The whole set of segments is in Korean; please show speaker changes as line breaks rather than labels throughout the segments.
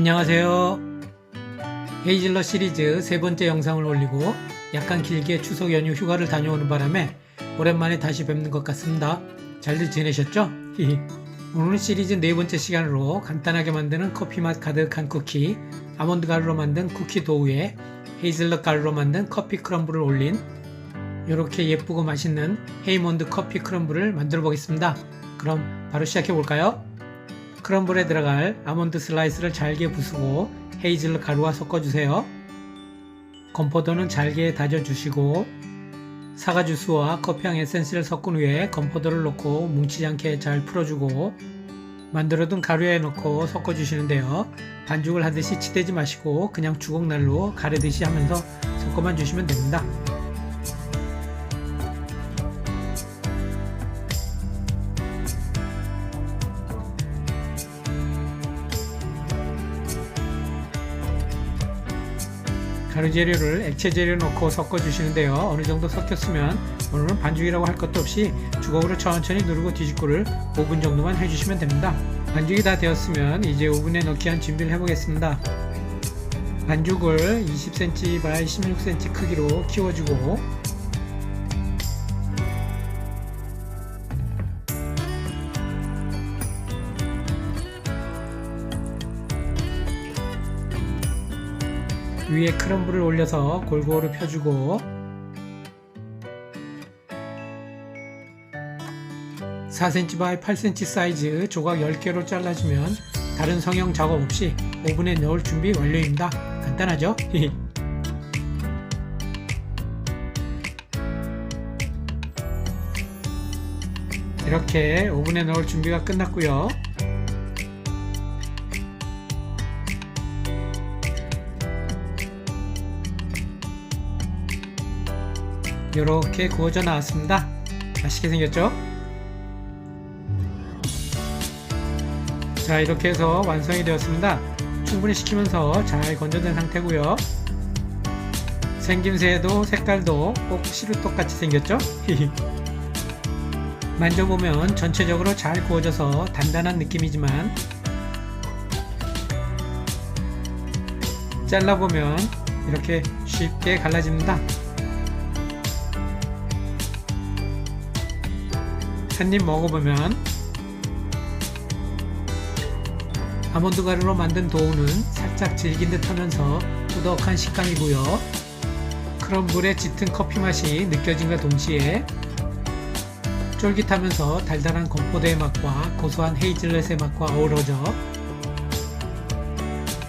안녕하세요. 헤이즐넛 시리즈 세 번째 영상을 올리고 약간 길게 추석 연휴 휴가를 다녀오는 바람에 오랜만에 다시 뵙는 것 같습니다. 잘들 지내셨죠? 오늘은 시리즈 네 번째 시간으로 간단하게 만드는 커피 맛 가득한 쿠키, 아몬드 가루로 만든 쿠키 도우에 헤이즐넛 가루로 만든 커피 크럼블을 올린 이렇게 예쁘고 맛있는 헤이몬드 커피 크럼블을 만들어 보겠습니다. 그럼 바로 시작해 볼까요? 크럼블에 들어갈 아몬드 슬라이스를 잘게 부수고 헤이즐넛 가루와 섞어주세요. 건포도는 잘게 다져주시고 사과 주스와 커피향 에센스를 섞은 후에 건포도를 넣고 뭉치지 않게 잘 풀어주고 만들어둔 가루에 넣고 섞어주시는데요. 반죽을 하듯이 치대지 마시고 그냥 주걱날로 가르듯이 하면서 섞어만 주시면 됩니다. 가루 재료를 액체 재료 넣고 섞어 주시는데요. 어느 정도 섞였으면 오늘은 반죽이라고 할 것도 없이 주걱으로 천천히 누르고 뒤집고를 5분 정도만 해주시면 됩니다. 반죽이 다 되었으면 이제 오븐에 넣기 위한 준비를 해보겠습니다. 반죽을 20cm by 16cm 크기로 키워주고 위에 크럼블을 올려서 골고루 펴주고 4cm by 8cm 사이즈 조각 10개로 잘라주면 다른 성형 작업 없이 오븐에 넣을 준비 완료입니다. 간단하죠? 이렇게 오븐에 넣을 준비가 끝났고요. 이렇게 구워져 나왔습니다. 맛있게 생겼죠? 자 이렇게 해서 완성이 되었습니다. 충분히 식히면서 잘 건져낸 상태고요. 생김새도 색깔도 꼭 시루떡같이 생겼죠? 만져보면 전체적으로 잘 구워져서 단단한 느낌이지만 잘라보면 이렇게 쉽게 갈라집니다. 한 입 먹어보면 아몬드 가루로 만든 도우는 살짝 질긴 듯 하면서 꾸덕한 식감이고요. 크럼블의 짙은 커피 맛이 느껴짐과 동시에 쫄깃하면서 달달한 건포도의 맛과 고소한 헤이즐넛의 맛과 어우러져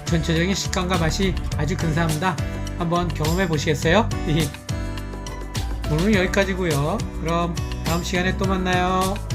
전체적인 식감과 맛이 아주 근사합니다. 한번 경험해 보시겠어요? 오늘은 여기까지고요. 그럼 다음 시간에 또 만나요.